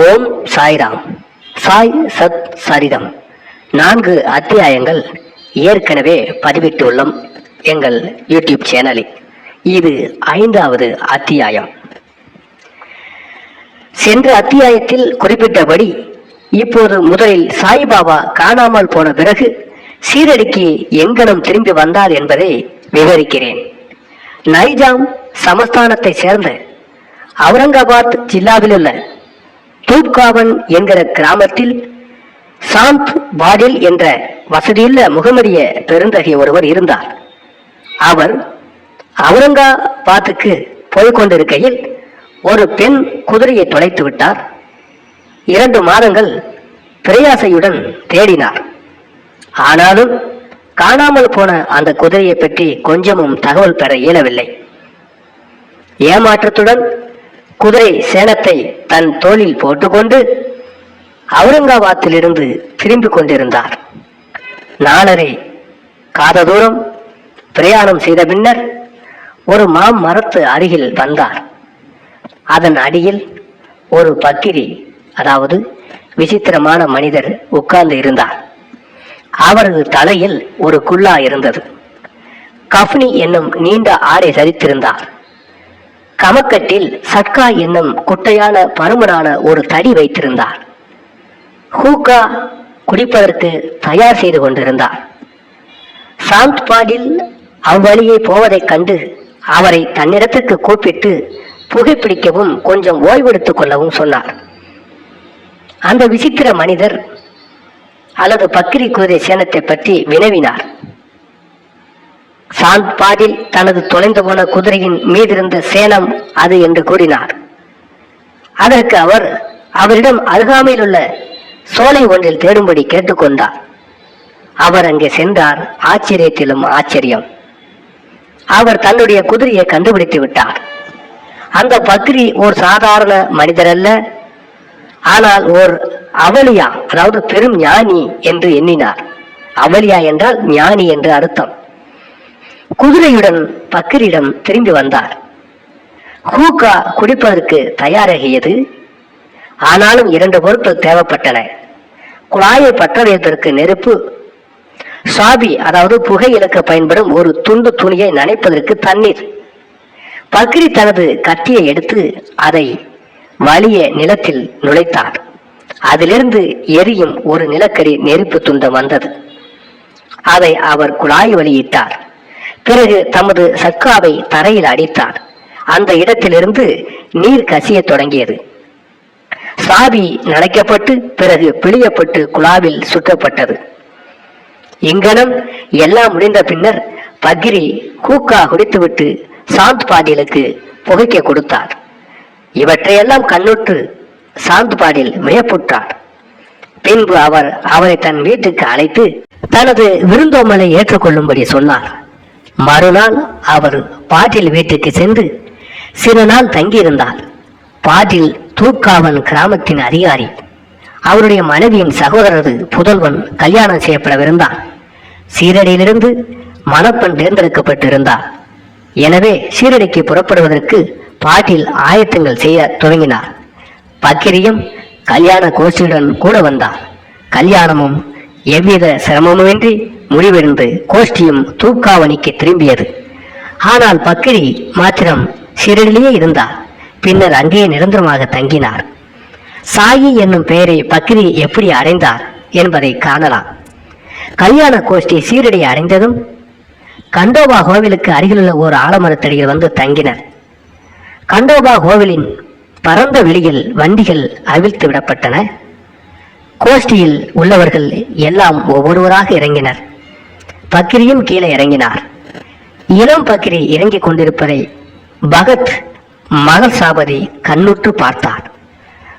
ஓம் சாய்ராம். சாய் சத் சரிதம். நான்கு அத்தியாயங்கள் ஏற்கனவே பதிவிட்டுள்ளோம் எங்கள் யூடியூப் சேனலில். இது ஐந்தாவது அத்தியாயம். சென்ற அத்தியாயத்தில் குறிப்பிட்டபடி இப்போது முதலில் சாய்பாபா காணாமல் போன பிறகு சீரடிக்கு எங்கனம் திரும்பி வந்தார் என்பதை விவரிக்கிறேன். நைஜாம் சமஸ்தானத்தை சேர்ந்த அவுரங்காபாத் ஜில்லாவிலுள்ள தூப்காவன் என்கிற கிராமத்தில் சாந்த் பாடில் என்ற வசதியுள்ள முகமதிய பெருந்தகை ஒருவர் இருந்தார். அவர் அவுரங்காபாத்துக்கு போய்கொண்டிருக்கையில் ஒரு பெண் குதிரையை தொலைத்து விட்டார். இரண்டு மாதங்கள் பிரயாசையுடன் தேடினார். ஆனாலும் காணாமல் போன அந்த குதிரையை பற்றி கொஞ்சமும் தகவல் பெற இயலவில்லை. ஏமாற்றத்துடன் குதிரை சேனத்தை தன் தோளில் போட்டுக்கொண்டு அவுரங்காபாத்திலிருந்து திரும்பிக் கொண்டிருந்தார். நாளரை காத தூரம் பிரயாணம் செய்த பின்னர் ஒரு மாம் மரத்து அருகில் வந்தார். அதன் அடியில் ஒரு பக்கிரி அதாவது விசித்திரமான மனிதர் உட்கார்ந்து இருந்தார். அவரது தலையில் ஒரு குல்லா இருந்தது. கஃப்னி என்னும் நீண்ட ஆடை சரித்திருந்தார் கமக்கட்டில் சட்கா என்னும் குட்டையான பருமனான ஒரு தடி வைத்திருந்தார். ஹூக்கா குடிப்பதற்கு தயார் செய்து கொண்டிருந்தார். சாந்த் பாடில் அவ்வழியே போவதைக் கண்டு அவரை தன்னிடத்துக்கு கூப்பிட்டு புகைப்பிடிக்கவும் கொஞ்சம் ஓய்வெடுத்துக் கொள்ளவும் சொன்னார். அந்த விசித்திர மனிதர் அல்லது பக்கிரி குதிரை சேனத்தை பற்றி வினவினார். சாந்த் பாடில் தனது தொலைந்து போன குதிரையின் மீதிருந்த சேனம் அது என்று கூறினார். அதற்கு அவர் அவரிடம் அருகாமையில் உள்ள சோலை ஒன்றில் தேடும்படி கேட்டுக்கொண்டார். அவர் அங்கே சென்றார் ஆச்சரியத்திலும் ஆச்சரியம். அவர் தன்னுடைய குதிரையை கண்டுபிடித்து விட்டார். அந்த பக்ரி ஒரு சாதாரண மனிதர் அல்ல ஆனால் ஓர் அவலியா அதாவது பெரும் ஞானி என்று எண்ணினார். அவலியா என்றால் ஞானி என்று அர்த்தம். குதிரையுடன் பக்கரிடம் திரும்பி வந்தார். ஹூக்கா குடிப்பதற்கு தயாராகியது. ஆனாலும் இரண்டு பொருட்கள் தேவைப்பட்டன. குழாயை பற்ற வைப்பதற்கு நெருப்பு சாபி அதாவது புகை இழக்க பயன்படும் ஒரு துண்டு துணியை நனைப்பதற்கு தண்ணீர். பக்ரி தனது கத்தியை எடுத்து அதை வலிய நிலத்தில் நுழைத்தார். அதிலிருந்து எரியும் ஒரு நிலக்கரி நெருப்பு துண்டம் வந்தது. அதை அவர் குழாய் வழியிட்டார். பிறகு தமது சக்காவை தரையில் அடித்தார். அந்த இடத்திலிருந்து நீர் கசியத் தொடங்கியது. சாவி நனைக்கப்பட்டு பிறகு பிழியப்பட்டு குழாவில் சுற்றப்பட்டது. இங்கனம் எல்லாம் முடிந்த பின்னர் பக்ரி கூக்கா குடித்துவிட்டு சாந்த் பாடிலுக்கு புகைக்க கொடுத்தார். இவற்றையெல்லாம் கண்ணுற்று சாந்த் பாடில் வியப்புற்றார். பின்பு அவர் அவரை தன் வீட்டுக்கு அழைத்து தனது விருந்தோமலை ஏற்றுக்கொள்ளும்படி சொன்னார். மறுநாள் அவர் பாட்டில் வீட்டுக்கு சென்று சில நாள் தங்கியிருந்தாள். பாட்டில் தூக்காவன் கிராமத்தின் அதிகாரி. அவருடைய மனைவியின் சகோதரது புதல்வன் கல்யாணம் செய்யப்படவிருந்தான். சீரடியிலிருந்து மணப்பெண் தேர்ந்தெடுக்கப்பட்டிருந்தார் எனவே சீரடிக்கு புறப்படுவதற்கு பாட்டில் ஆயத்தங்கள் செய்ய துவங்கினார் பக்கிரியும் கல்யாண கோஷியுடன் கூட வந்தார் கல்யாணமும் எவ்வித சிரமமுமின்றி முடிவிருந்து கோஷ்டியும் தூக்காவணிக்கு திரும்பியது. ஆனால் பக்கிரி மாத்திரம் சிறிலேயே இருந்தார். பின்னர் அங்கேயே நிரந்தரமாக தங்கினார். சாயி என்னும் பெயரை பக்ரி எப்படி அடைந்தார் என்பதை காணலாம். கல்யாண கோஷ்டி சீரடி அடைந்ததும் கண்டோபா கோவிலுக்கு அருகிலுள்ள ஒரு ஆலமரத்தடியில் வந்து தங்கினர். கண்டோபா கோவிலின் பரந்த வெளியில் வண்டிகள் அவிழ்த்து விடப்பட்டன. கோஷ்டியில் உள்ளவர்கள் எல்லாம் ஒவ்வொருவராக இறங்கினர். பக்ரியும் கீழே இறங்கினார். இளம் பக்ரி இறங்கிக் கொண்டிருப்பதை பகத் மகள் சாபதி கண்ணுற்று பார்த்தார்.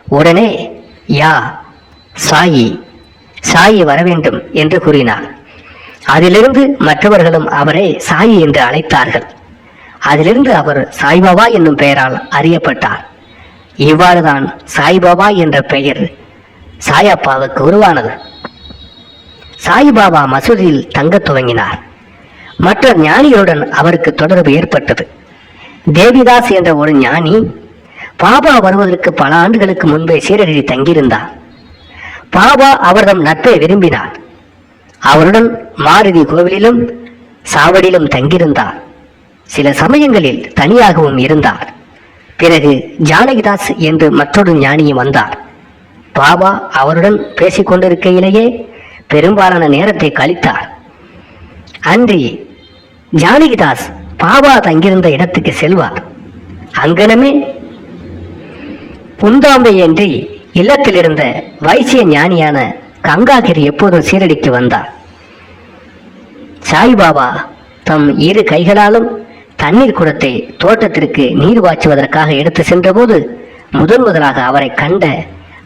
உடனே யா சாயி சாயி வரவேண்டும் என்று கூறினார். அதிலிருந்து மற்றவர்களும் அவரை சாயி என்று அழைத்தார்கள். அதிலிருந்து அவர் சாய்பாபா என்னும் பெயரால் அறியப்பட்டார். இவ்வாறுதான் சாய்பாபா என்ற பெயர் சாயப்பாவுக்கு உருவானது. சாய்பாபா மசூதியில் தங்கத் துவங்கினார். மற்ற ஞானிகளுடன் அவருக்கு தொடர்பு ஏற்பட்டது. தேவிதாஸ் என்ற ஒரு ஞானி பாபா வருவதற்கு பல ஆண்டுகளுக்கு முன்பே சீரடியில் தங்கியிருந்தார். பாபா அவரிடம் நட்பை விரும்பினார். அவருடன் மாருதி கோவிலிலும் சாவடியிலும் தங்கியிருந்தார். சில சமயங்களில் தனியாகவும் இருந்தார். பிறகு ஜானகிதாஸ் என்று மற்றொரு ஞானியும் வந்தார். பாபா அவருடன் பேசிக் கொண்டிருக்கையிலேயே பெரும்பாலான நேரத்தை கழித்தார். அன்றி ஜானகிதாஸ் பாபா தங்கியிருந்த இடத்துக்கு செல்வார். அங்கனமே புந்தாம்பையின்றி இல்லத்தில் இருந்த வைசிய ஞானியான கங்காகிரி எப்போதும் சீரடிக்கு வந்தார். சாய்பாபா தம் இரு கைகளாலும் தண்ணீர் குடத்தை தோட்டத்திற்கு நீர் வாய்ச்சுவதற்காக எடுத்து சென்றபோது முதன் முதலாக அவரை கண்ட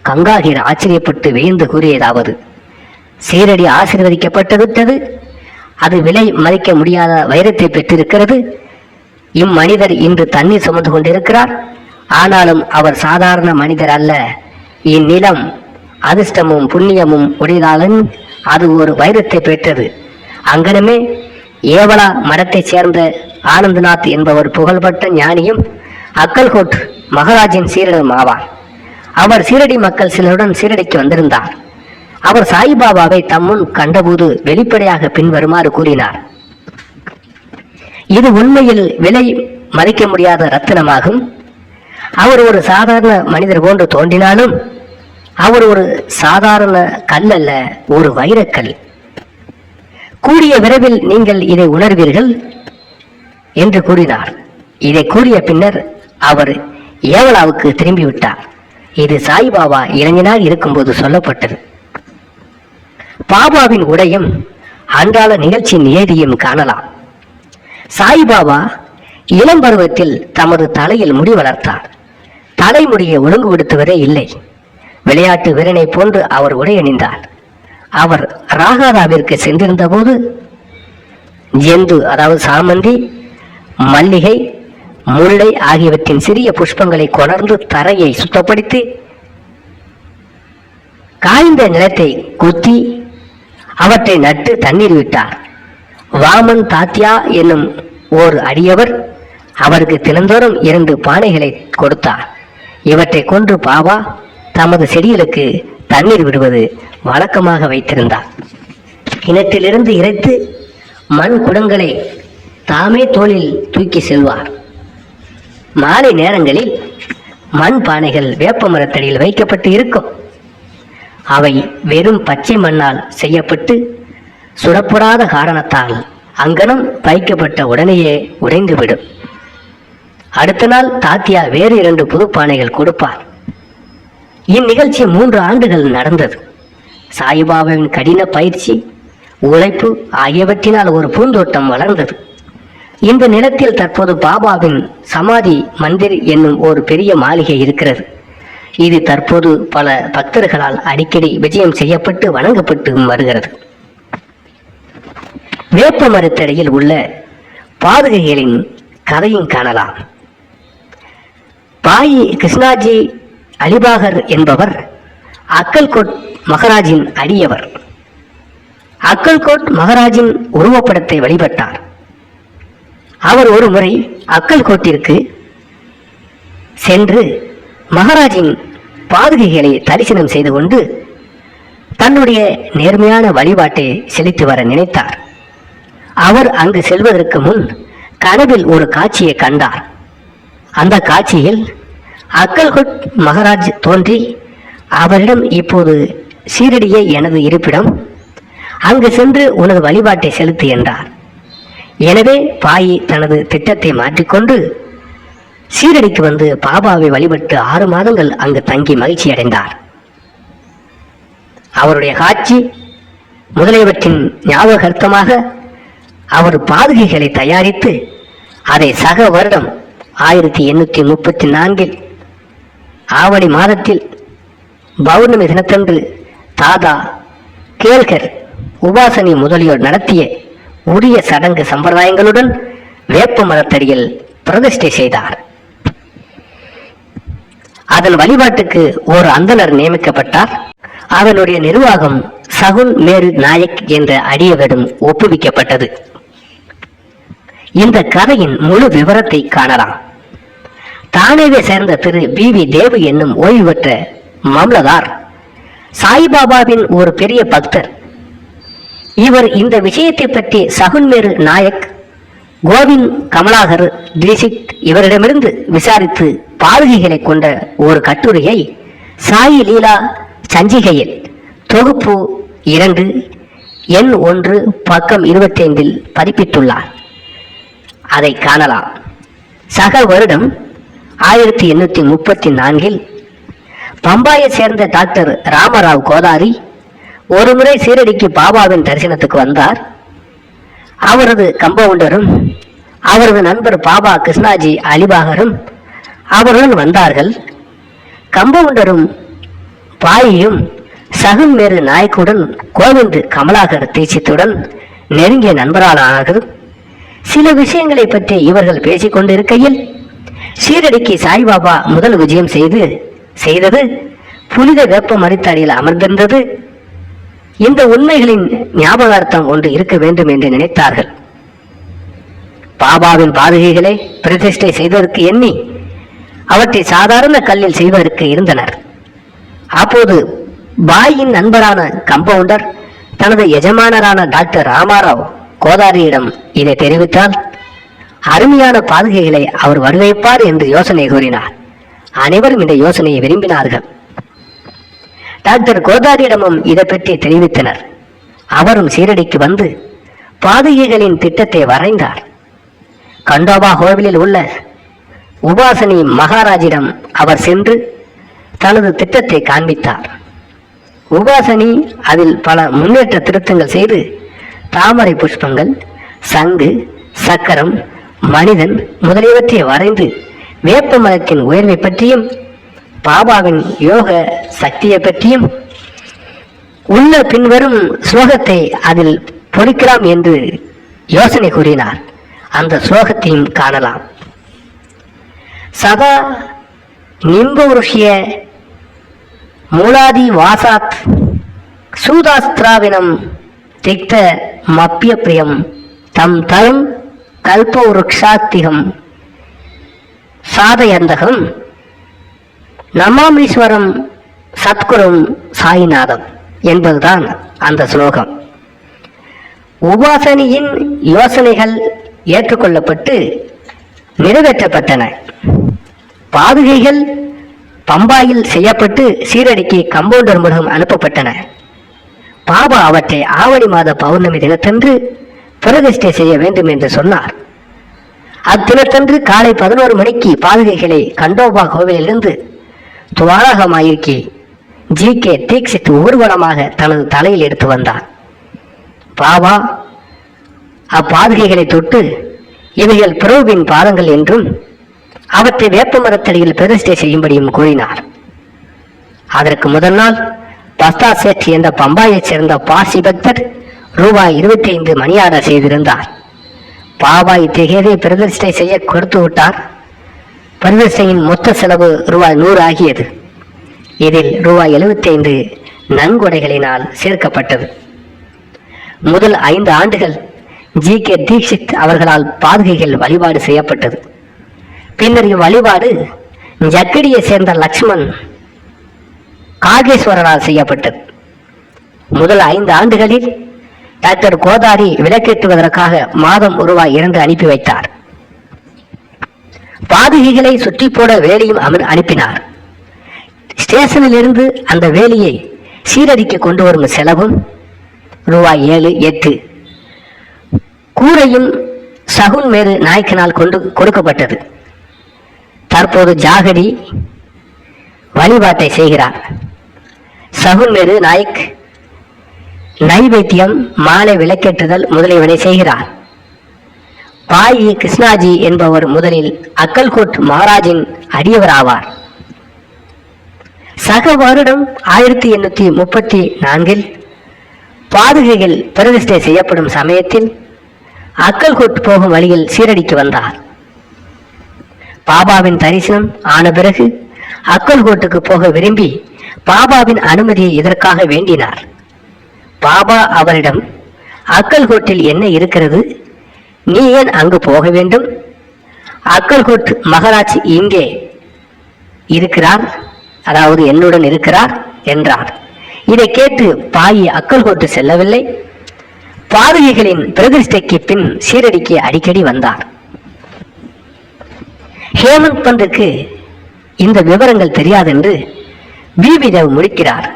கங்காகிர் ஆச்சரியப்பட்டு வியந்து கூறியதாவது சீரடி ஆசீர்வதிக்கப்பட்டு விட்டது அது விலை மதிக்க முடியாத வைரத்தை பெற்றிருக்கிறது. இம்மனிதர் இன்று தண்ணீர் சுமந்து கொண்டிருக்கிறார். ஆனாலும் அவர் சாதாரண மனிதர் அல்ல. இந்நிலம் அதிர்ஷ்டமும் புண்ணியமும் உடையதாலும் அது ஒரு வைரத்தை பெற்றது. அங்கனமே ஏவலா மடத்தைச் சேர்ந்த ஆனந்தநாத் என்பவர் புகழ்பெற்ற ஞானியும் அக்கல்கோட் மகாராஜின் சீரடும் ஆவார். அவர் சீரடி மக்கள் சிலருடன் சீரடிக்கு வந்திருந்தார். அவர் சாய்பாபாவை தம்முன் கண்டபோது வெளிப்படையாக பின்வருமாறு கூறினார். இது உண்மையில் விலை மதிக்க முடியாத ரத்தினமாகும். அவர் ஒரு சாதாரண மனிதர் போன்று தோன்றினாலும் அவர் ஒரு சாதாரண கல் அல்ல ஒரு வைரக்கல். கூடிய விரைவில் நீங்கள் இதை உணர்வீர்கள் என்று கூறினார். இதை கூறிய பின்னர் அவர் ஏவலாவுக்கு திரும்பிவிட்டார். இது சாய்பாபா இளைஞனாக இருக்கும்போது சொல்லப்பட்டது. பாபாவின் உடையும் அன்றாட நிகழ்ச்சியின் ஏதியும் காணலாம். சாய்பாபா இளம் பருவத்தில் தமது தலையில் முடி வளர்த்தார். தலைமுடியை ஒழுங்குபடுத்துவதே இல்லை. விளையாட்டு வீரனை போன்று அவர் உடை அணிந்தார். அவர் ராகாதாவிற்கு சென்றிருந்த போது ஜெந்து அதாவது சாமந்தி மல்லிகை முல்லை ஆகியவற்றின் சிறிய புஷ்பங்களை கொணர்ந்து தரையை சுத்தப்படுத்தி காய்ந்த நிலத்தை குத்தி அவற்றை நட்டு தண்ணீர் விட்டார். வாமன் தாத்தியா என்னும் ஓர் அடியவர் அவருக்கு தினந்தோறும் இரண்டு பானைகளை கொடுத்தார். இவற்றை கொன்று பாபா தமது செடிகளுக்கு தண்ணீர் விடுவது வழக்கமாக வைத்திருந்தார். கிணற்றிலிருந்து இறைத்து மண் குடங்களை தாமே தோளில் தூக்கி செல்வார். மாலை நேரங்களில் மண் பானைகள் வேப்ப மரத்தடியில் வைக்கப்பட்டு இருக்கும். அவை வெறும் பச்சை மண்ணால் செய்யப்பட்டு சுடப்படாத காரணத்தால் அங்கனம் வைக்கப்பட்ட உடனேயே உடைந்துவிடும். அடுத்த நாள் தாத்தியா வேறு இரண்டு புதுப்பானைகள் கொடுப்பார். இந்நிகழ்ச்சி மூன்று ஆண்டுகள் நடந்தது. சாயிபாபாவின் கடின பயிற்சி உழைப்பு ஆகியவற்றினால் ஒரு பூந்தோட்டம் வளர்ந்தது. இந்த நிலத்தில் தற்போது பாபாவின் சமாதி மந்திர் என்னும் ஒரு பெரிய மாளிகை இருக்கிறது. இது தற்போது பல பக்தர்களால் அடிக்கடி விஜயம் செய்யப்பட்டு வணங்கப்பட்டு வருகிறது. வேப்ப மரத்தடியில் உள்ள பாதுகைகளின் கதையும் காணலாம். பாய் கிருஷ்ணாஜி அலிபாகர் என்பவர் அக்கல்கோட் மகராஜின் அடியவர். அக்கல்கோட் மகராஜின் உருவப்படத்தை வழிபட்டார். அவர் ஒரு முறை அக்கல்கோட்டிற்கு சென்று மகாராஜின் பாதுகைகளை தரிசனம் செய்து கொண்டு தன்னுடைய நேர்மையான வழிபாட்டை செலுத்தி வர நினைத்தார். அவர் அங்கு செல்வதற்கு முன் கனவில் ஒரு காட்சியை கண்டார். அந்த காட்சியில் அக்கல்கோட் மகாராஜ் தோன்றி அவரிடம் இப்போது சீரடியே எனது இருப்பிடம். அங்கு சென்று உனது வழிபாட்டை செலுத்து என்றார். எனவே பாயி தனது திட்டத்தை மாற்றிக்கொண்டு சீரடிக்கு வந்து பாபாவை வழிபட்டு ஆறு மாதங்கள் அங்கு தங்கி மகிழ்ச்சி அடைந்தார். அவருடைய காட்சி முதலியவற்றின் ஞாபகார்த்தமாக அவர் பாதுகைகளை தயாரித்து அதை சக வருடம் ஆயிரத்தி எண்ணூற்றி முப்பத்தி நான்கில் ஆவணி மாதத்தில் பௌர்ணமி தினத்தன்று தாதா கேல்கர் உபாசனி முதலியோர் நடத்திய உரிய சடங்கு சம்பிரதாயங்களுடன் வேப்ப மரத்தடியில் பிரதிஷ்டை செய்தார். அதன் வழிபாட்டுக்கு ஒரு அந்தனர் நியமிக்கப்பட்டார். அதனுடைய நிர்வாகம் சகுன் மேரு நாயக் என்ற அடியவரிடம் ஒப்புவிக்கப்பட்டது. இந்த கதையின் முழு விவரத்தை காணலாம். தானேவே சேர்ந்த திரு பி வி தேவு என்னும் ஓய்வு பெற்ற மாமலதார் சாய்பாபாவின் ஒரு பெரிய பக்தர். இவர் இந்த விஷயத்தை பற்றி சகுன்மேரு நாயக் கோவிந்த் கமலாகர் தீசித் இவரிடமிருந்து விசாரித்து பாதுகைகளை கொண்ட ஒரு கட்டுரையை சாயி லீலா சஞ்சிகையில் தொகுப்பு இரண்டு எண் ஒன்று பக்கம் இருபத்தி ஐந்தில் பதிப்பித்துள்ளார் அதை காணலாம். சக வருடம் ஆயிரத்தி எண்ணூற்றி முப்பத்தி நான்கில் பம்பாயை சேர்ந்த டாக்டர் ராமராவ் கோதாரி ஒருமுறை சீரடிக்கு பாபாவின் தரிசனத்துக்கு வந்தார். அவரது கம்பவுண்டரும் அவரது நண்பர் பாபா கிருஷ்ணாஜி அலிபாகரும் அவருடன் வந்தார்கள். கம்பவுண்டரும் பாயியும் சகும் மேரு நாயக்குடன் கோவிந்த் கமலாகர் தீட்சித்துடன் நெருங்கிய நண்பரானார்கள் சில விஷயங்களை பற்றி இவர்கள் பேசிக் கொண்டிருக்கையில் சீரடிக்கு சாய்பாபா முதல் விஜயம் செய்து செய்தது புனித வெப்ப மரித்தடியில் அமர்ந்திருந்தது. இந்த உண்மைகளின் ஞாபகார்த்தம் ஒன்று இருக்க வேண்டும் என்று நினைத்தார்கள். பாபாவின் பாதுகைகளை பிரதிஷ்டை செய்ததற்கு எண்ணி அவற்றை சாதாரண கல்லில் செய்வதற்கு இருந்தனர். அப்போது பாயின் நண்பரான கம்பவுண்டர் தனது எஜமானரான டாக்டர் ராமாராவ் கோதாரியிடம் இதை தெரிவித்தால் அருமையான பாதுகைகளை அவர் வரவேற்பார் என்று யோசனை கூறினார். அனைவரும் இந்த யோசனையை விரும்பினார்கள். டாக்டர் கோதாரியிடமும் இதை பற்றி தெரிவித்தனர். அவரும் சீரடிக்கு வந்து பாதுகைகளின் திட்டத்தை வரைந்தார். கண்டோபா கோவிலில் உள்ள உபாசனி மகாராஜிடம் அவர் சென்று தனது திட்டத்தை காண்பித்தார். உபாசனி அதில் பல முன்னேற்ற திருத்தங்கள் செய்து தாமரை புஷ்பங்கள் சங்கு சக்கரம் மனிதன் முதலியவற்றை வரைந்து வேப்ப மரத்தின் உயர்வை பற்றியும் பாபாவின் யோக சக்தியை பற்றியும் உள்ள பின்வரும் ஸ்லோகத்தை அதில் பொறிக்கலாம் என்று யோசனை கூறினார். அந்த ஸ்லோகத்தையும் காணலாம். சதா நிம்பௌருஷ்ய மூலாதி வாசாத் சூதாஸ்திராவினம் திக்த மப்பிய பிரியம். தம் தரும் கல்பவருக்ஷாத்திகம் சாதயந்தகம். நமாமீஸ்வரம் சத்குரும் சாயிநாதம் என்பதுதான் அந்த ஸ்லோகம். உபாசனியின் யோசனைகள் ஏற்றுக்கொள்ளப்பட்டு நிறைவேற்றப்பட்டன. பாதுகைகள் பம்பாயில் செய்யப்பட்டு சீரடிக்கு கம்பவுண்டர் மூலம் அனுப்பப்பட்டன. பாபா அவற்றை ஆவணி மாத பௌர்ணமி தினத்தன்று பிரதிஷ்டை செய்ய வேண்டும் என்று சொன்னார். அத்தினத்தன்று காலை பதினோரு மணிக்கு பாதுகைகளை கண்டோபா கோவிலிலிருந்து துவாரகமாயிருக்கி ஜி கே தீக்ஷித் ஊர்வலமாக தனது தலையில் எடுத்து வந்தார். பாபா அப்பாதுகைகளை தொட்டு இவைகள் பிரபுவின் பாதங்கள் என்றும் அவற்றை வேப்ப மரத்தடியில் பிரதிஷ்டை செய்யும்படியும் கூறினார். அதற்கு முதல் நாள் பஸ்தா சேட் என்ற பம்பாயைச் சேர்ந்த பாசி பக்தர் ரூபாய் இருபத்தி ஐந்து மணியாடர் செய்திருந்தார். பாபாய் திகேதை பிரதிஷ்டை செய்ய கொடுத்து விட்டார். பிரதிஷ்டையின் மொத்த செலவு ரூபாய் நூறு ஆகியது. இதில் ரூபாய் எழுபத்தி ஐந்து நன்கொடைகளினால் சேர்க்கப்பட்டது. முதல் ஐந்து ஆண்டுகள் ஜி கே தீக்ஷித் அவர்களால் பாதுகைகள் வழிபாடு செய்யப்பட்டது. பின்னர் இவ்வழிபாடு ஜக்கடியை சேர்ந்த லக்ஷ்மண் காகேஸ்வரரால் செய்யப்பட்டது. முதல் ஐந்து ஆண்டுகளில் டாக்டர் கோதாரி விளக்கேற்றுவதற்காக மாதம் ரூபாய் இரண்டு அனுப்பி வைத்தார். பாதுகைகளை சுற்றி போட வேலையும் அவர் அனுப்பினார். ஸ்டேஷனில் இருந்து அந்த வேலையை சீரடிக்கு கொண்டு வரும் செலவும் ரூபாய் ஏழு எட்டு கூரையும் சகுன் மேறு நாய்க்கினால் கொண்டு கொடுக்கப்பட்டது. தற்போது ஜாகடி வழிபாட்டை செய்கிறார். சகுன் மீது நாயக் நைவேத்தியம் மாலை விளக்கேற்றுதல் முதலியவனை செய்கிறார். பாயி கிருஷ்ணாஜி என்பவர் முதலில் அக்கல்கோட் மகாராஜின் அடியவர் ஆவார் சக வருடம் ஆயிரத்தி எண்ணூத்தி முப்பத்தி நான்கில் பாதுகைகள் பிரதிஷ்டை செய்யப்படும் சமயத்தில் அக்கல்கோட் போகும் வழியில் சீரடிக்கு வந்தார். பாபாவின் தரிசனம் ஆன பிறகு அக்கல்கோட்டுக்கு போக விரும்பி பாபாவின் அனுமதியை இதற்காக வேண்டினார். பாபா அவரிடம் அக்கல்கோட்டில் என்ன இருக்கிறது? நீ ஏன் அங்கு போக வேண்டும்? அக்கல்கோட் மகராஜ் இங்கே இருக்கிறார் அதாவது என்னுடன் இருக்கிறார் என்றார். இதை கேட்டு பாயி அக்கல்கோட்டு செல்லவில்லை. பாதகிகளின் பிரதிஷ்டைக்கு பின் சீரடிக்கு அடிக்கடி வந்தார். ஹேமந்த் பந்துக்கு இந்த விவரங்கள் தெரியாதென்று பிபிதேவ் முடிக்கிறார்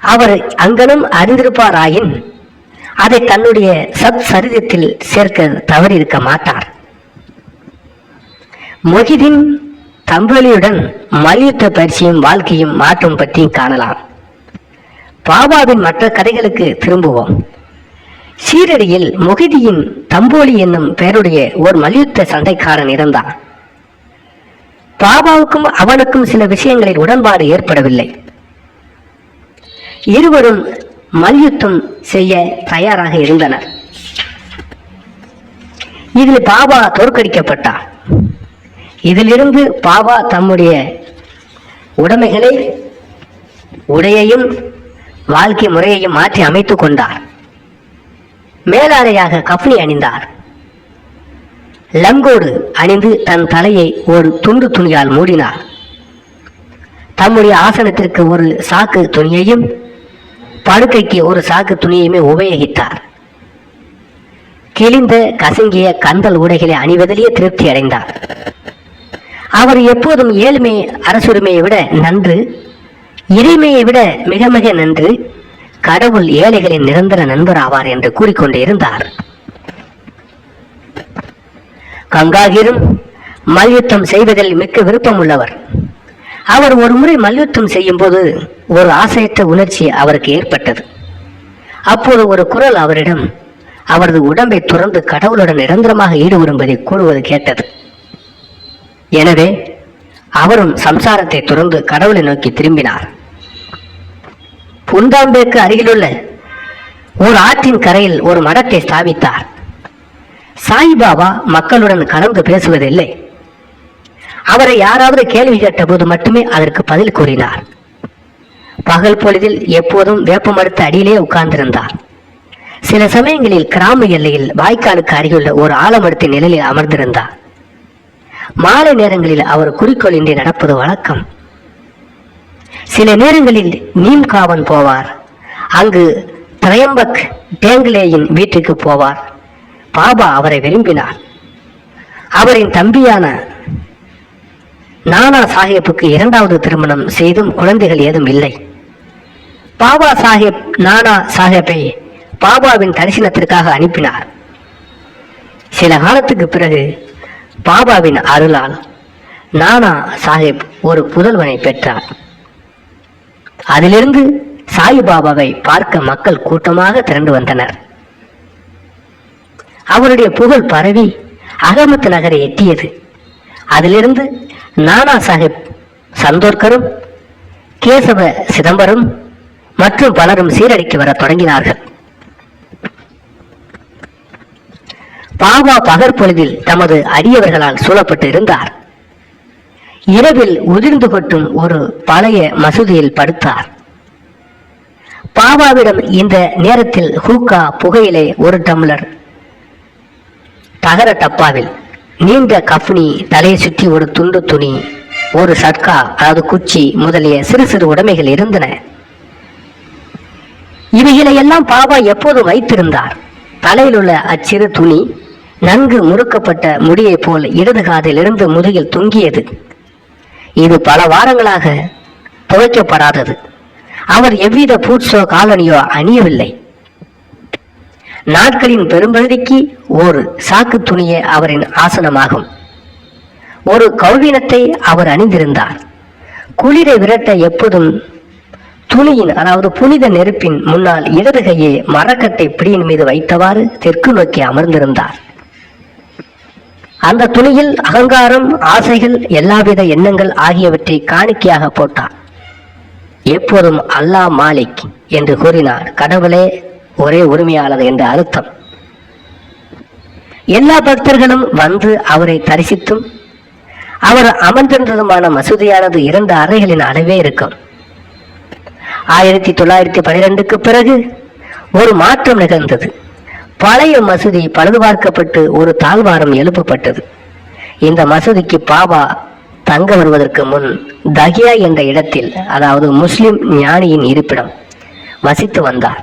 அவர் அங்கனும் அறிந்திருப்பாராயின் அதை தன்னுடைய சத் சரிதத்தில் சேர்க்க தவறியிருக்க மாட்டார். மொஹிதின் தம்பலியுடன் மல்யுத்த பயிற்சியும் வாழ்க்கையும் மாற்றம் பற்றியும் காணலாம். பாபாவின் மற்ற கதைகளுக்கு திரும்புவோம். சீரடியில் மொகிதியின் தம்போலி என்னும் பெயருடைய ஒரு மல்யுத்த சண்டைக்காரன் இருந்தான். பாபாவுக்கும் அவனுக்கும் சில விஷயங்களில் உடன்பாடு ஏற்படவில்லை. இருவரும் மல்யுத்தம் செய்ய தயாராக இருந்தனர். இதில் பாபா தோற்கடிக்கப்பட்டார் இதிலிருந்து பாபா தம்முடைய உடைமைகளை உடையையும் வாழ்க்கை முறையையும் மாற்றி அமைத்துக் கொண்டார். மேலாடையாக கப்னி அணிந்தார். லங்கோடு அணிந்து தன் தலையை ஒரு துண்டு துணியால் மூடினார். தம்முடைய ஆசனத்திற்கு ஒரு சாக்கு துணியையும் படுக்கைக்கு ஒரு சாக்கு துணியையுமே உபயோகித்தார். கிழிந்த கசங்கிய கந்தல் உடைகளை அணிவதிலேயே திருப்தி அடைந்தார். அவர் எப்போதும் ஏழ்மை அரசுரிமையை விட நன்று இறைமையை விட மிக மிக நன்று கடவுள் ஏழைகளின் நிரந்தர நண்பர் ஆவார் என்று கூறிக்கொண்டே இருந்தார். கங்காகிரும் மல்யுத்தம் செய்வதில் மிக்க விருப்பம் உள்ளவர் அவர் ஒரு முறை மல்யுத்தம் செய்யும் போது ஒரு ஆசையற்ற உணர்ச்சி அவருக்கு ஏற்பட்டது. அப்போது ஒரு குரல் அவரிடம் அவரது உடம்பை துறந்து கடவுளுடன் நிரந்தரமாக ஈடுபடும்பதை கூறுவது கேட்டது. எனவே அவரும் சம்சாரத்தை துறந்து கடவுளை நோக்கி திரும்பினார். புந்தாம்பேக்கு அருகிலுள்ள ஒரு ஆற்றின் கரையில் ஒரு மடத்தை ஸ்தாபித்தார். சாய்பாபா மக்களுடன் கலந்து பேசுவதில்லை. அவரை யாராவது கேள்வி கேட்டபோது மட்டுமே அதற்கு பதில் கூறினார். பகல் பொழுதில் எப்போதும் வேப்பமடுத்த அடியிலே உட்கார்ந்திருந்தார். சில சமயங்களில் கிராம எல்லையில் வாய்க்காலுக்கு அருகிலுள்ள ஒரு ஆலமரத்தின் நிழலில் அமர்ந்திருந்தார். மாலை நேரங்களில் அவர் குறிக்கோளின்றி நடப்பது வழக்கம். சில நேரங்களில் நீம் போவார். அங்கு திரையம்பக் டேங்லேயின் வீட்டுக்கு போவார். பாபா அவரை விரும்பினார். அவரின் தம்பியான நானா சாஹேப்புக்கு இரண்டாவது திருமணம் செய்தும் குழந்தைகள் ஏதும் இல்லை. பாபா சாஹேப் நானா சாஹேப்பை பாபாவின் தரிசனத்திற்காக அனுப்பினார். சில காலத்துக்கு பிறகு பாபாவின் அருளால் நானா சாஹிப் ஒரு புதல்வனை பெற்றார். அதிலிருந்து சாயிபாபாவை பார்க்க மக்கள் கூட்டமாக திரண்டு வந்தனர். அவருடைய புகழ் பரவி அகமத் நகரை எட்டியது. அதிலிருந்து நானா சாஹிப் சந்தோர்கரும் கேசவ சிதம்பரம் மற்றும் பலரும் சீரடிக்கு வர தொடங்கினார்கள். பாபா பகற்பொழுதில் தமது அடியவர்களால் சூழப்பட்டு இருந்தார். இரவில் உதிர்ந்து கொட்டும் ஒரு பழைய மசூதியில் படுத்தார். பாபாவிடம் இந்த நேரத்தில் ஹூக்கா புகையிலை ஒரு டம்ளர். தகர டப்பாவில் நீண்ட கஃப்னி தலையை சுற்றி ஒரு துண்டு துணி ஒரு சட்கா அதாவது குச்சி முதலிய சிறு சிறு உடைமைகள் இருந்தன. இவைகளை எல்லாம் பாபா எப்போது வைத்திருந்தார்? தலையில் உள்ள அச்சிறு துணி நன்கு முறுக்கப்பட்ட முடியை போல் இடது காதில் இருந்து முதுகில் தொங்கியது. இது பல வாரங்களாக துவைக்கப்படாதது அவர் எவ்வித பூட்ஸோ காலனியோ அணியவில்லை. நாட்களின் பெரும்பகுதிக்கு ஒரு சாக்கு துணியே அவரின் ஆசனமாகும். ஒரு கௌவீனத்தை அவர் அணிந்திருந்தார். குளிரை விரட்ட எப்போதும் துணியின் அதாவது புனித நெருப்பின் முன்னால் இடது கையை மரக்கட்டை பிடியின் மீது வைத்தவாறு தெற்கு நோக்கி அமர்ந்திருந்தார். அந்த துணியில் அகங்காரம் ஆசைகள் எல்லாவித எண்ணங்கள் ஆகியவற்றை காணிக்கையாக போட்டார் எப்போதும் அல்லாஹ் மாலிக் என்று கூறினார். கடவுளே ஒரே உரிமையாளர் என்ற அர்த்தம். எல்லா பக்தர்களும் வந்து அவரை தரிசித்தும் அவர் அமர்ந்திருந்ததுமான மசூதியானது இரண்டு அறைகளின் அளவே இருக்கும். ஆயிரத்தி தொள்ளாயிரத்தி பனிரெண்டுக்கு பிறகு ஒரு மாற்றம் நிகழ்ந்தது. பழைய மசூதி பழுதுபார்க்கப்பட்டு ஒரு தாழ்வாரம் எழுப்பப்பட்டது. இந்த மசூதிக்கு பாபா தங்க வருவதற்கு முன் தகியா என்ற இடத்தில் அதாவது முஸ்லிம் ஞானியின் இருப்பிடம் வசித்து வந்தார்.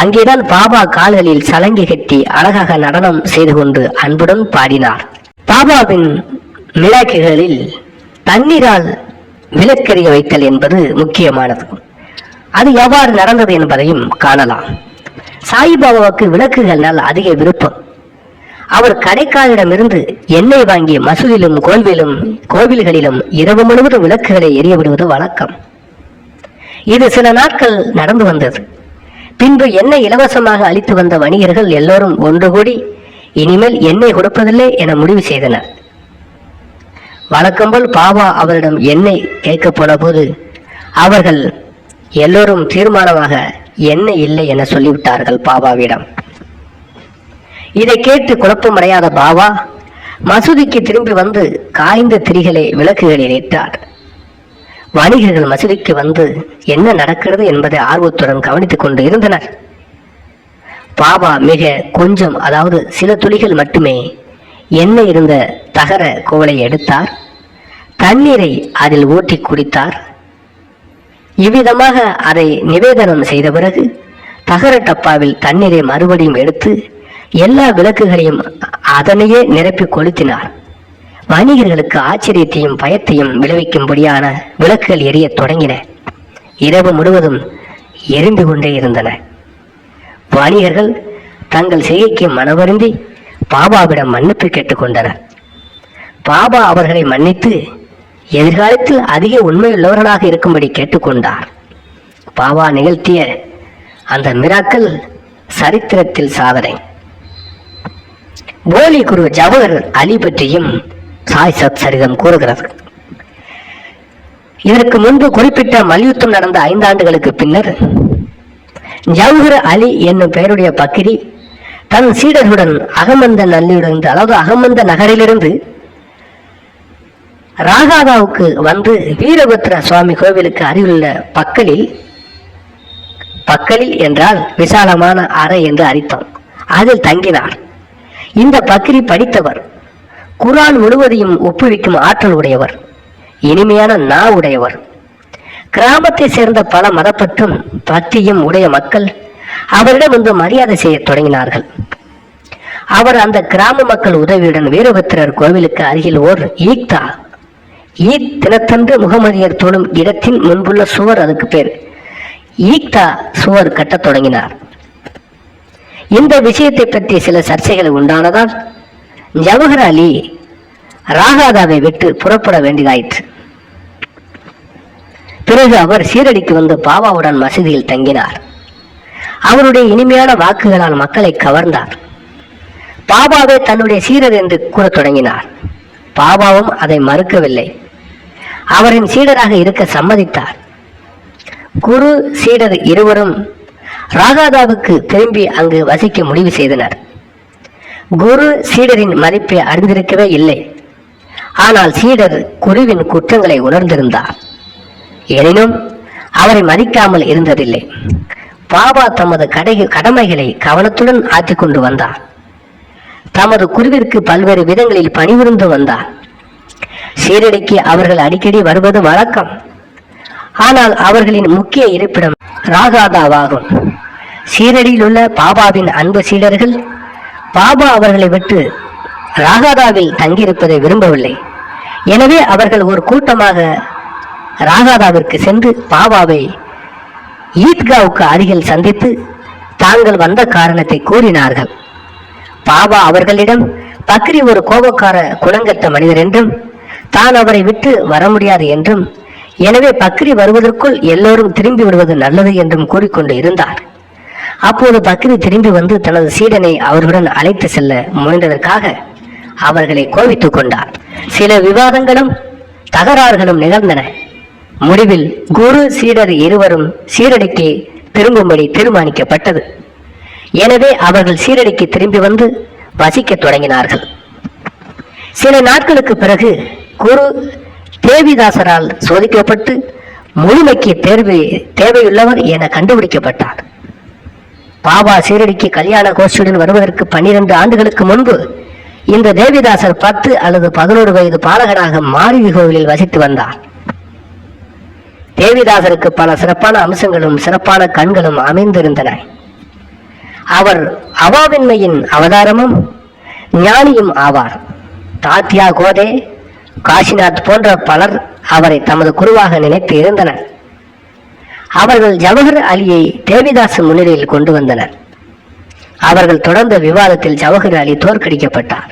அங்கேதான் பாபா கால்களில் சலங்கை கட்டி அழகாக நடனம் செய்து கொண்டு அன்புடன் பாடினார். பாபாவின் விளக்குகளில் தண்ணீரால் விளக்கெறிய வைத்தல் என்பது முக்கியமானது. அது எவ்வாறு நடந்தது என்பதையும் காணலாம். சாயிபாபாவுக்கு விளக்குகள்னால் அதிக விருப்பம். அவர் கடைக்காரரிடமிருந்து எண்ணெய் வாங்கி மசூதியிலும் கோவிலும் கோவில்களிலும் இரவு முழுவதும் விளக்குகளை எரிய விடுவது வழக்கம். இது சில நாட்கள் நடந்து வந்தது. பின்பு எண்ணெய் இலவசமாக அளித்து வந்த வணிகர்கள் எல்லோரும் ஒன்று கூடி இனிமேல் எண்ணெய் கொடுப்பதில்லை என முடிவு செய்தனர். வழக்கம்போல் பாபா அவரிடம் எண்ணெய் கேட்க போன போது அவர்கள் எல்லோரும் தீர்மானமாக என்ன இல்லை என சொல்லிவிட்டார்கள் பாபாவிடம். இதை கேட்டு குழப்பமடையாத பாபா மசூதிக்கு திரும்பி வந்து காய்ந்த திரிகளை விளக்குகளில் ஏற்றார். வணிகர்கள் மசூதிக்கு வந்து என்ன நடக்கிறது என்பதை ஆர்வத்துடன் கவனித்துக் கொண்டு இருந்தனர். பாபா மிக கொஞ்சம் அதாவது சில துளிகள் மட்டுமே எண்ணெய் இருந்த தகர குவளை எடுத்தார். தண்ணீரை அதில் ஊற்றி குடித்தார். இவ்விதமாக அதை நிவேதனம் செய்த பிறகு தகர டப்பாவில் தண்ணீரை மறுபடியும் எடுத்து எல்லா விளக்குகளையும் அதனையே நிரப்பி கொளுத்தினார். வணிகர்களுக்கு ஆச்சரியத்தையும் பயத்தையும் விளைவிக்கும்படியான விளக்குகள் எரியத் தொடங்கின. இரவு முழுவதும் எரிந்து கொண்டே இருந்தன. வணிகர்கள் தங்கள் செய்கைக்கு மனவருந்தி பாபாவிடம் மன்னிப்பு கேட்டுக்கொண்டனர் பாபா அவர்களை மன்னித்து எதிர்காலத்தில் அதிக உண்மையுள்ளவர்களாக இருக்கும்படி கேட்டுக்கொண்டார். பாபா நிகழ்த்திய அந்த மிராக்கள் சரித்திரத்தில் சாதனை. போலி குரு ஜவஹர் அலி பற்றியும் சாய் சத் சரிதம் கூறுகிறது. இதற்கு முன்பு குறிப்பிட்ட மல்யுத்தம் நடந்த ஐந்தாண்டுகளுக்கு பின்னர் ஜவஹர் அலி என்னும் பெயருடைய பக்கிரி தன் சீடர்களுடன் அகமந்த நல்லியிலிருந்து அதாவது அகமந்த நகரிலிருந்து ராகாதாவுக்கு வந்து வீரபத்ர சுவாமி கோவிலுக்கு அருகிலுள்ள பக்கலில் பக்கலில் என்றால் விசாலமான அறை என்று அறித்தோம் அதில் தங்கினார். இந்த பக்ரி படித்தவர் குரான் முழுவதையும் ஒப்புவிக்கும் ஆற்றல் உடையவர் இனிமையான நா உடையவர். கிராமத்தை சேர்ந்த பல மதப்பற்றும் பக்தியும் உடைய மக்கள் அவரிடம் வந்து மரியாதை செய்யத் தொடங்கினார்கள். அவர் அந்த கிராம மக்கள் உதவியுடன் வீரபத்திரர் கோவிலுக்கு அருகில் ஓர் ஈக்தா ஈத் தினத்தன்று முகமதியர் தொழும் இடத்தின் முன்புள்ள சுவர் அதுக்கு பேர். ஈக்தா சுவர் கட்டத் தொடங்கினார். இந்த விஷயத்தை பற்றி சில சர்ச்சைகள் உண்டானதால் ஜவஹர் அலி ராகாதாவை விட்டு புறப்பட வேண்டியதாயிற்று. பிறகு அவர் சீரடிக்கு வந்து பாபாவுடன் மசூதியில் தங்கினார். அவருடைய இனிமையான வாக்குகளால் மக்களை கவர்ந்தார். பாபாவே தன்னுடைய சீரர் என்று கூறத் தொடங்கினார். பாபாவும் அதை மறுக்கவில்லை. அவரின் சீடராக இருக்க சம்மதித்தார். குரு சீடர் இருவரும் ராகாதாவுக்கு திரும்பி அங்கு வசிக்க முடிவு செய்தனர். குரு சீடரின் மதிப்பை அறிந்திருக்கவே இல்லை. ஆனால் சீடர் குருவின் குற்றங்களை உணர்ந்திருந்தார். எனினும் அவரை மதிக்காமல் இருந்ததில்லை. பாபா தமது கடை கடமைகளை கவனத்துடன் ஆற்றிக் கொண்டு வந்தார். தமது குருவிற்கு பல்வேறு விதங்களில் பணிபுரிந்து வந்தார். சீரடிக்கு அவர்கள் அடிக்கடி வருவது வழக்கம். ஆனால் அவர்களின் முக்கிய இருப்பிடம் ராகாதாவாகும். சீரடியில் உள்ள பாபாவின் அன்பு சீடர்கள் பாபா அவர்களை விட்டு ராகாதாவில் தங்கியிருப்பதை விரும்பவில்லை. எனவே அவர்கள் ஒரு கூட்டமாக ராகாதாவிற்கு சென்று பாபாவை ஈத்காவுக்கு அருகில் சந்தித்து தாங்கள் வந்த காரணத்தை கூறினார்கள். பாபா அவர்களிடம் பக்ரி ஒரு கோபக்கார குணங்கட்ட மனிதர் என்றும் தான் அவரை விட்டு வர முடியாது என்றும் எனவே பக்ரி வருவதற்குள் எல்லோரும் திரும்பி விடுவது நல்லது என்றும் கூறிக்கொண்டு இருந்தார். அப்போது பக்ரி திரும்பி வந்து தனது சீடனை அவர்களுடன் அழைத்து செல்ல முயன்றதற்காக அவர்களை கோபித்துக் கொண்டார். சில விவாதங்களும் தகராறுகளும் நிகழ்ந்தன. முடிவில் குரு சீடர் இருவரும் சீரடிக்கு திரும்பும்படி தீர்மானிக்கப்பட்டது. எனவே அவர்கள் சீரடிக்கு திரும்பி வந்து வசிக்கத் தொடங்கினார்கள். சில நாட்களுக்கு பிறகு குரு தேவிதாசரால் சோதிக்கப்பட்டு முழுமைக்கு தேர்வு தேவையுள்ளவர் என கண்டுபிடிக்கப்பட்டார். பாபா சீரடிக்கு கல்யாண கோஷ்டியுடன் வருவதற்கு பன்னிரண்டு ஆண்டுகளுக்கு முன்பு இந்த தேவிதாசர் பத்து அல்லது பதினோரு வயது பாலகனாக மாருதி கோவிலில் வசித்து வந்தார். தேவிதாசருக்கு பல சிறப்பான அம்சங்களும் சிறப்பான கண்களும் அமைந்திருந்தன. அவர் அவாவின்மையின் அவதாரமும் ஞானியும் ஆவார். தாத்தியா கோதே காசிநாத் போன்ற பலர் அவரை தமது குருவாக நினைத்து இருந்தனர். அவர்கள் ஜவஹர் அலியை தேவிதாஸ் முன்னிலையில் கொண்டு வந்தனர். அவர்கள் தொடர்ந்த விவாதத்தில் ஜவஹர் அலி தோற்கடிக்கப்பட்டார்.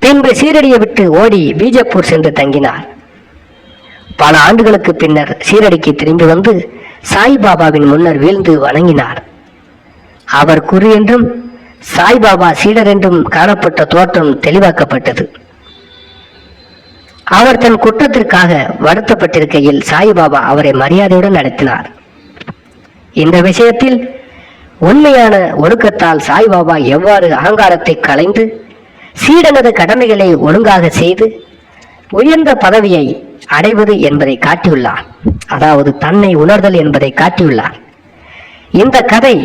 பின்பு சீரடியை விட்டு ஓடி பீஜப்பூர் சென்று தங்கினார். பல ஆண்டுகளுக்கு பின்னர் சீரடிக்கு திரும்பி வந்து சாய்பாபாவின் முன்னர் வீழ்ந்து வணங்கினார். அவர் குரு என்றும் சாய்பாபா சீடர் என்றும் காணப்பட்ட தோற்றம் தெளிவாக்கப்பட்டது. அவர் தன் குற்றத்திற்காக வருத்தப்பட்டிருக்கையில் சாய்பாபா அவரை மரியாதையுடன் நடத்தினார். இந்த விஷயத்தில் உண்மையான ஒழுக்கத்தால் சாய்பாபா எவ்வாறு அகங்காரத்தை களைந்து சீடனது கடமைகளை ஒழுங்காக செய்து உயர்ந்த பதவியை அடைவது என்பதை காட்டியுள்ளார். அதாவது தன்னை உணர்தல் என்பதை காட்டியுள்ளார். இந்த கதை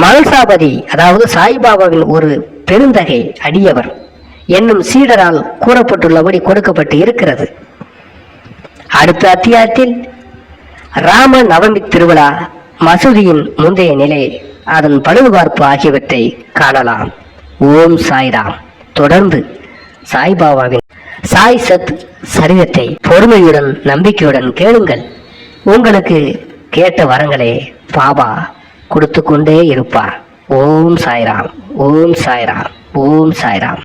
மல்சாபதி அதாவது சாய்பாபாவின் ஒரு பெருந்தகை அடியவர் என்னும் சீடரால் கூறப்பட்டுள்ளபடி கொடுக்கப்பட்டு இருக்கிறது. அடுத்த அத்தியாயத்தில் ராம நவமி திருவிழா மசூதியின் முந்தைய நிலை அதன் பழுதுபார்ப்பு ஆகியவற்றை காணலாம். ஓம் சாய்ராம். தொடர்ந்து சாய்பாபாவின் சாய் சத் சரிதத்தை பொறுமையுடன் நம்பிக்கையுடன் கேளுங்கள். உங்களுக்கு கேட்ட வரங்களே பாபா கொடுத்து கொண்டே இருப்பார். ஓம் சாய்ராம். ஓம் சாய்ராம். ஓம் சாய்ராம்.